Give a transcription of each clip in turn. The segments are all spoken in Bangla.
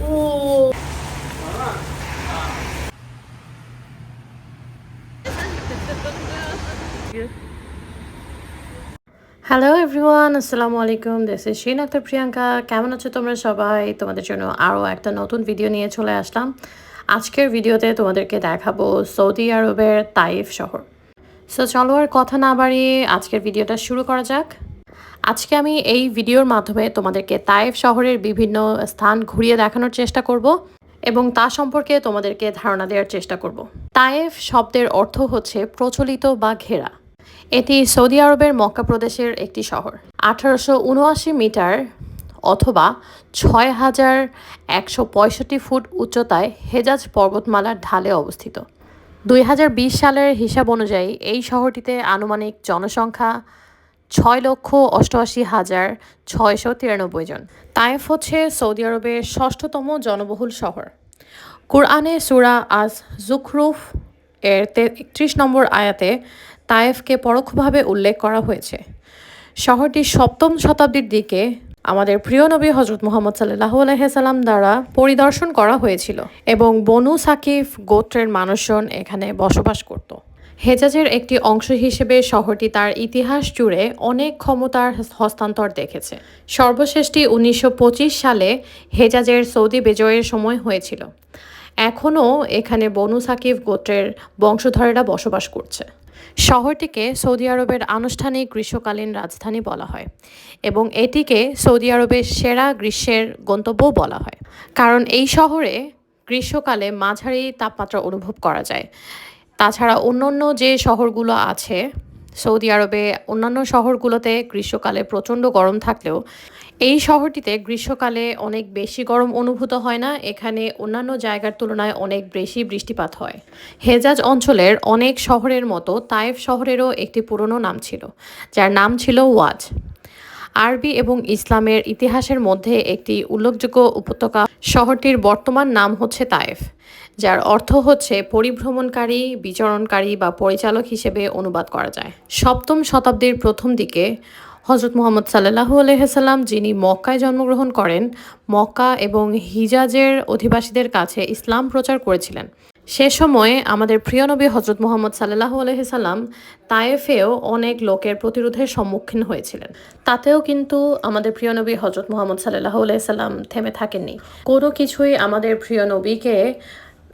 오. হ্যালো এভরিওয়ান আসসালামু আলাইকুম দিস ইজ শিন আক্তার প্রিয়াঙ্কা কেমন আছো তোমরা সবাই? তোমাদের জন্য আরও একটা নতুন ভিডিও নিয়ে চলে আসলাম। আজকের ভিডিওতে তোমাদেরকে দেখাবো সৌদি আরবের তাইফ শহর। সো চলো আর কথা না বাড়িয়ে আজকের ভিডিওটা শুরু করা যাক। আজকে আমি এই ভিডিওর মাধ্যমে তোমাদেরকে তাইফ শহরের বিভিন্ন স্থান ঘুরিয়ে দেখানোর চেষ্টা করব এবং তা সম্পর্কে তোমাদেরকে ধারণা দেওয়ার চেষ্টা করব। তায়েফ শব্দের অর্থ হচ্ছে প্রচলিত বা ঘেরা। এটি সৌদি আরবের মক্কা প্রদেশের একটি শহর। আঠারোশো উনআশি মিটার অথবা ছয় হাজার একশো পঁয়ষট্টি ফুট উচ্চতায় হেজাজ পর্বতমালার ঢালে অবস্থিত। দুই হাজার বিশ সালের হিসাব অনুযায়ী এই শহরটিতে আনুমানিক জনসংখ্যা ছয় লক্ষ অষ্টআশি হাজার ছয়শো তিরানব্বই জন। তায়েফ হচ্ছে সৌদি আরবের ষষ্ঠতম জনবহুল শহর। কুরআনে সুরা আজ জুখরুফ এর একত্রিশ নম্বর আয়াতে তায়েফকে পরোক্ষভাবে উল্লেখ করা হয়েছে। শহরটি সপ্তম শতাব্দীর দিকে আমাদের প্রিয় নবী হজরত মোহাম্মদ সাল্লাহ আলহাম দ্বারা পরিদর্শন করা হয়েছিল এবং বনু সাকিফ গোত্রের মানুষজন এখানে বসবাস করত। হেজাজের একটি অংশ হিসেবে শহরটি তার ইতিহাস জুড়ে অনেক ক্ষমতার হস্তান্তর দেখেছে। সর্বশেষটি উনিশশো পঁচিশ সালে হেজাজের সৌদি বিজয়ের সময় হয়েছিল। এখনও এখানে বনু সাকিব গোত্রের বংশধরেরা বসবাস করছে। শহরটিকে সৌদি আরবের আনুষ্ঠানিক গ্রীষ্মকালীন রাজধানী বলা হয় এবং এটিকে সৌদি আরবের সেরা গ্রীষ্মের গন্তব্য বলা হয়। কারণ এই শহরে গ্রীষ্মকালে মাঝারি তাপমাত্রা অনুভব করা যায়। তাছাড়া অন্য অন্য যে শহরগুলো আছে সৌদি আরবে, অন্যান্য শহরগুলোতে গ্রীষ্মকালে প্রচণ্ড গরম থাকলেও এই শহরটিতে গ্রীষ্মকালে অনেক বেশি গরম অনুভূত হয় না। এখানে অন্যান্য জায়গার তুলনায় অনেক বেশি বৃষ্টিপাত হয়। হেজাজ অঞ্চলের অনেক শহরের মতো তায়েফ শহরেরও একটি পুরনো নাম ছিল, যার নাম ছিল ওয়াজ। আরবি এবং ইসলামের ইতিহাসের মধ্যে একটি উল্লেখযোগ্য উপত্যকা শহরটির বর্তমান নাম হচ্ছে তায়েফ। যার অর্থ হচ্ছে পরিভ্রমণকারী, বিচরণকারী বা পরিচালক হিসেবে অনুবাদ করা যায়। সপ্তম শতাব্দীর প্রথম দিকে হজরত মোহাম্মদ সাল্লাহু আলহাম যিনি মক্কায় জন্মগ্রহণ করেন, মক্কা এবং হিজাজের অধিবাসীদের কাছে ইসলাম প্রচার করেছিলেন। সে সময়ে আমাদের প্রিয় নবী হজরত মোহাম্মদ সাল্লাহ আলহিসাল্লাম তায়েফেও অনেক লোকের প্রতিরোধের সম্মুখীন হয়েছিলেন। তাতেও কিন্তু আমাদের প্রিয় নবী হজরত মোহাম্মদ সাল্লাহ আলহিসাল্লাম থেমে থাকেননি। কোনো কিছুই আমাদের প্রিয় নবীকে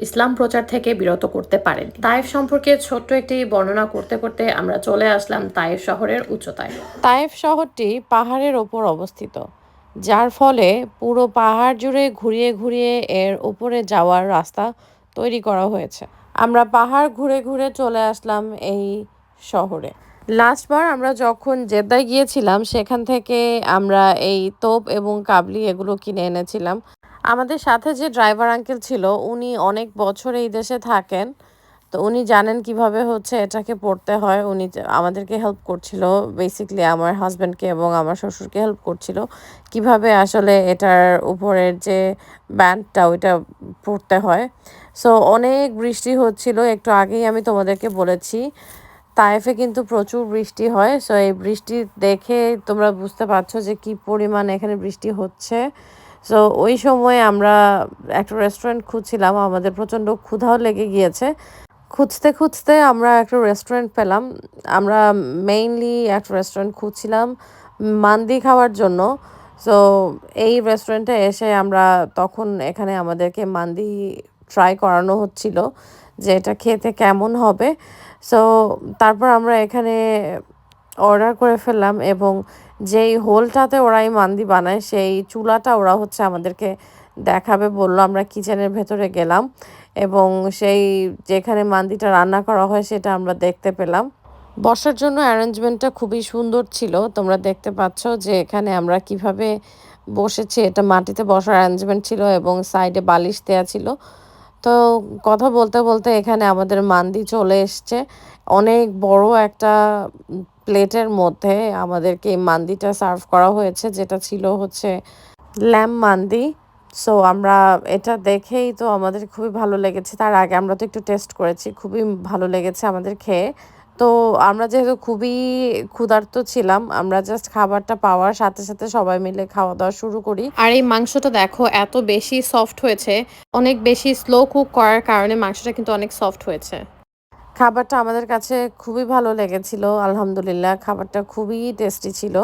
ইসলাম প্রচার থেকে বিরত করতে পারেন তায়েফ সম্পর্কে ছোট্ট একটি বর্ণনা করতে করতে আমরা চলে আসলাম তায়েফ শহরের উচ্চতায়। তায়েফ শহরটি পাহাড়ের ওপর অবস্থিত, যার ফলে পুরো পাহাড় জুড়ে ঘুরিয়ে ঘুরিয়ে এর উপরে যাওয়ার রাস্তা তৈরি করা হয়েছে। আমরা পাহাড় ঘুরে ঘুরে চলে আসলাম এই শহরে। লাস্টবার আমরা যখন জেদ্দায় গিয়েছিলাম, সেখান থেকে আমরা এই তোপ এবং কাবলি এগুলো কিনে এনেছিলাম। আমাদের সাথে যে ড্রাইভার আঙ্কেল ছিল, উনি অনেক বছর এই দেশে থাকেন। তো উনি জানেন কীভাবে হচ্ছে এটাকে পড়তে হয়। উনি আমাদেরকে হেল্প করছিল বেসিকলি আমার হাজব্যান্ডকে এবং আমার শ্বশুরকে হেল্প করছিল কীভাবে আসলে এটার উপরের যে ব্যান্ডটা ওইটা পড়তে হয়। সো অনেক বৃষ্টি হচ্ছিল, একটু আগেই আমি তোমাদেরকে বলেছি। তায়েফে কিন্তু প্রচুর বৃষ্টি হয়। সো এই বৃষ্টি দেখে তোমরা বুঝতে পারছ যে কি পরিমাণ এখানে বৃষ্টি হচ্ছে। সো ওই সময় আমরা একটা রেস্টুরেন্ট খুঁজছিলাম, আমাদের প্রচণ্ড ক্ষুধাও লেগে গিয়েছে। খুঁজতে খুঁজতে আমরা একটা রেস্টুরেন্ট পেলাম। আমরা মেইনলি একটা রেস্টুরেন্ট খুঁজছিলাম মান্দি খাওয়ার জন্য। সো এই রেস্টুরেন্টে এসে আমরা তখন এখানে আমাদেরকে মান্দি ট্রাই করানো হচ্ছিল যে এটা খেতে কেমন হবে। সো তারপর আমরা এখানে অর্ডার করে ফেললাম এবং যেই হোলটাতে ওরাই মান্দি বানায়, সেই চুলাটা ওরা হচ্ছে আমাদেরকে দেখাবে, বলল আমরা কিচেনের ভেতরে গেলাম এবং সেই যেখানে মান্দিটা রান্না করা হয় সেটা আমরা দেখতে পেলাম। বসার জন্য অ্যারেঞ্জমেন্টটা খুবই সুন্দর ছিল। তোমরা দেখতে পাচ্ছ যে এখানে আমরা কীভাবে বসেছি, এটা মাটিতে বসার অ্যারেঞ্জমেন্ট ছিল এবং সাইডে বালিশ দেওয়া ছিল। তো কথা বলতে বলতে এখানে আমাদের মান্দি চলে এসছে। অনেক বড় একটা প্লেটের মধ্যে আমাদেরকে এই মান্দিটা সার্ভ করা হয়েছে, যেটা ছিল হচ্ছে ল্যাম মান্দি। সো আমরা এটা দেখেই তো আমাদের খুবই ভালো লেগেছে। তার আগে আমরা তো একটু টেস্ট করেছি, খুবই ভালো লেগেছে আমাদের খেয়ে। তো, আমরা যেহেতু খুবই ক্ষুধার্ত ছিলাম, আমরা জাস্ট খাবারটা পাওয়ার সাথে সাথে সবাই মিলে খাওয়া দাওয়া শুরু করি। আর এই মাংসটা দেখো, এত বেশি সফট হয়েছে। অনেক বেশি স্লো কুক করার কারণে মাংসটা কিন্তু অনেক সফট হয়েছে। খাবারটা আমাদের কাছে খুবই ভালো লেগেছিল, আলহামদুলিল্লাহ। খাবারটা খুবই টেস্টি ছিল।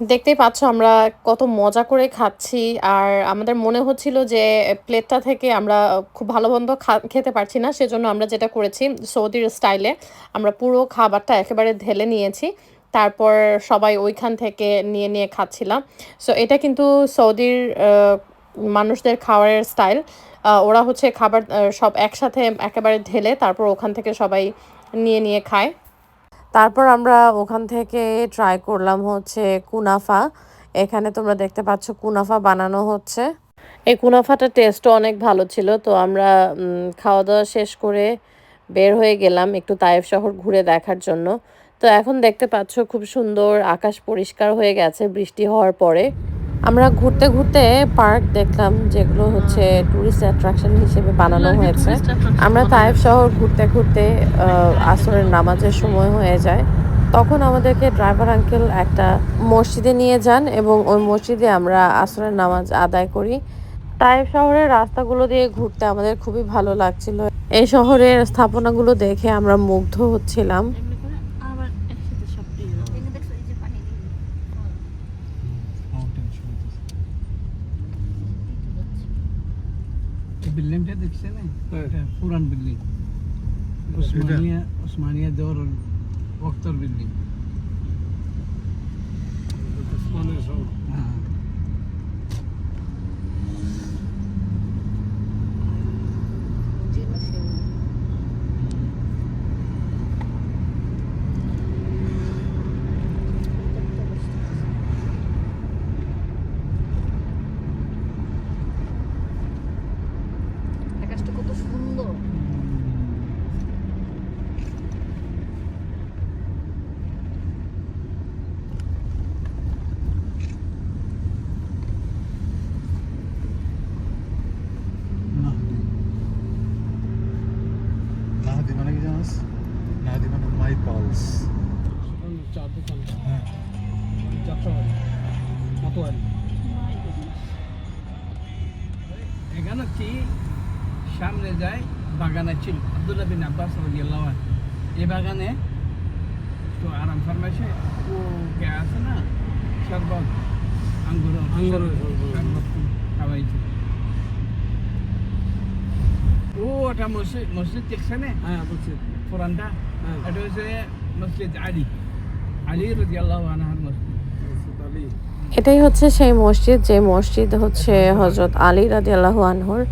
দেখতেই পাচ্ছ আমরা কত মজা করে খাচ্ছি, আর আমাদের মনে হচ্ছিল যে প্লেটটা থেকে আমরা খুব ভালো মন্দ খেতে পারছি না, সেজন্য আমরা যেটা করেছি সৌদির স্টাইলে আমরা পুরো খাবারটা একেবারে ঢেলে নিয়েছি, তারপর সবাই ওইখান থেকে নিয়ে নিয়ে খাচ্ছিলাম। সো এটা কিন্তু সৌদির মানুষদের খাওয়ারের স্টাইল ওরা হচ্ছে খাবার সব একসাথে একেবারে ঢেলে তারপর ওখান থেকে সবাই নিয়ে নিয়ে খায়। তারপর আমরা ওখান থেকে ট্রাই করলাম হচ্ছে কুনাফা। এখানে তোমরা দেখতে পাচ্ছ কুনাফা বানানো হচ্ছে। এই কুনাফাটার টেস্টও অনেক ভালো ছিল তো আমরা খাওয়া দাওয়া শেষ করে বের হয়ে গেলাম একটু তায়েব শহর ঘুরে দেখার জন্য। তো এখন দেখতে পাচ্ছ খুব সুন্দর আকাশ পরিষ্কার হয়ে গেছে বৃষ্টি হওয়ার পরে। আমরা ঘুরতে ঘুরতে পার্ক দেখলাম যেগুলো হচ্ছে টুরিস্ট অ্যাট্রাকশন হিসেবে বানানো হয়েছে। আমরা তায়েব শহর ঘুরতে ঘুরতে আসরের নামাজের সময় হয়ে যায়। তখন আমাদেরকে ড্রাইভার আঙ্কেল একটা মসজিদে নিয়ে যান এবং ওই মসজিদে আমরা আসরের নামাজ আদায় করি। তায়েব শহরের রাস্তাগুলো দিয়ে ঘুরতে আমাদের খুবই ভালো লাগছিল। এই শহরের স্থাপনাগুলো দেখে আমরা মুগ্ধ হচ্ছিলাম। বিল্ডিংটা দেখছেন এটা পুরান বিল্ডিং ওসমানিয়া ওসমানিয়া দৌর ওক্তর বিল্ডিং হ্যাঁ মাতোয়ারি এখানে কি? সামনে যায় বাগানে ছিল আব্দুল্লাহ বিন আব্বাস রাদিয়াল্লাহু আনহু। এই বাগানে তো আরাম ফরমাইশে ও কে আছে না শরবত আঙ্গুর আঙ্গুর শরবত খাওয়াইছে। ও ওটা মসজিদ মসজিদ দেখছে না? হ্যাঁ মসজিদ। পুরানটা এটা হচ্ছে মসজিদ আলী। আলী রাদিয়াল্লাহু আনহুর মসজিদ। এটাই হচ্ছে সেই মসজিদ, যে মসজিদ হচ্ছে হজরত আলী রাজি আল্লাহ আনহর,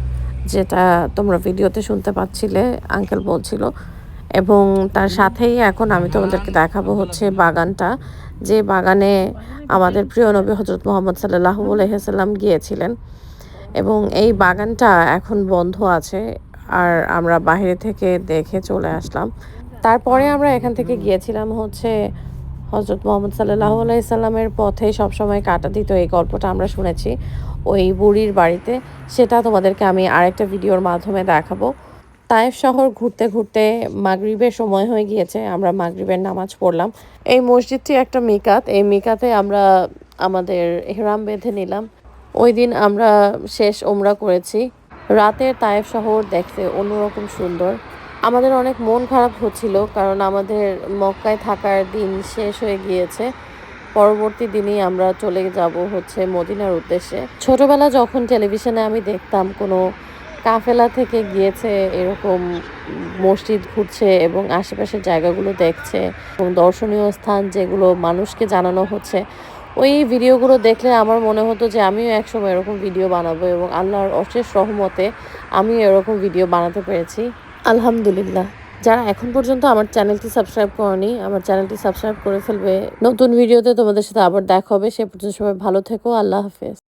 যেটা তোমরা ভিডিওতে শুনতে পাচ্ছিলে, আঙ্কেল বলছিল। এবং তার সাথেই এখন আমি তোমাদেরকে দেখাবো হচ্ছে বাগানটা, যে বাগানে আমাদের প্রিয় নবী হজরত মোহাম্মদ সাল্লাহ আলহিহাল্লাম গিয়েছিলেন। এবং এই বাগানটা এখন বন্ধ আছে, আর আমরা বাইরে থেকে দেখে চলে আসলাম। তারপরে আমরা এখান থেকে গিয়েছিলাম হচ্ছে হজরত মোহাম্মদ সাল্লাহ আলাইসাল্লামের পথে সবসময় কাটা দিত। এই গল্পটা আমরা শুনেছি ওই বুড়ির বাড়িতে। সেটা তোমাদেরকে আমি আরেকটা ভিডিওর মাধ্যমে দেখাবো। তায়েফ শহর ঘুরতে ঘুরতে মাগরিবের সময় হয়ে গিয়েছে। আমরা মাগরিবের নামাজ পড়লাম। এই মসজিদটি একটা মিকাত। এই মিকাতে আমরা আমাদের হেরাম বেঁধে নিলাম। ওই দিন আমরা শেষ ওমরা করেছি। রাতের তায়েফ শহর দেখতে অন্যরকম সুন্দর। আমাদের অনেক মন খারাপ হচ্ছিল, কারণ আমাদের মক্কায় থাকার দিন শেষ হয়ে গিয়েছে। পরবর্তী দিনই আমরা চলে যাব হচ্ছে মদিনার উদ্দেশ্যে। ছোটবেলা যখন টেলিভিশনে আমি দেখতাম কোনো কাফেলা থেকে গিয়েছে, এরকম মসজিদ ঘুরছে এবং আশেপাশের জায়গাগুলো দেখছে, এবং দর্শনীয় স্থান যেগুলো মানুষকে জানানো হচ্ছে, ওই ভিডিওগুলো দেখলে আমার মনে হতো যে আমিও একসময় এরকম ভিডিও বানাবো এবং আল্লাহর অশেষ রহমতে আমিও এরকম ভিডিও বানাতে পেরেছি। আলহামদুলিল্লাহ। যারা এখন পর্যন্ত আমার চ্যানেলটি সাবস্ক্রাইব করেনি, আমার চ্যানেলটি সাবস্ক্রাইব করে ফেলবে। নতুন ভিডিওতে তোমাদের সাথে আবার দেখা হবে। সে পর্যন্ত সবাই ভালো থেকো। আল্লাহ হাফেজ।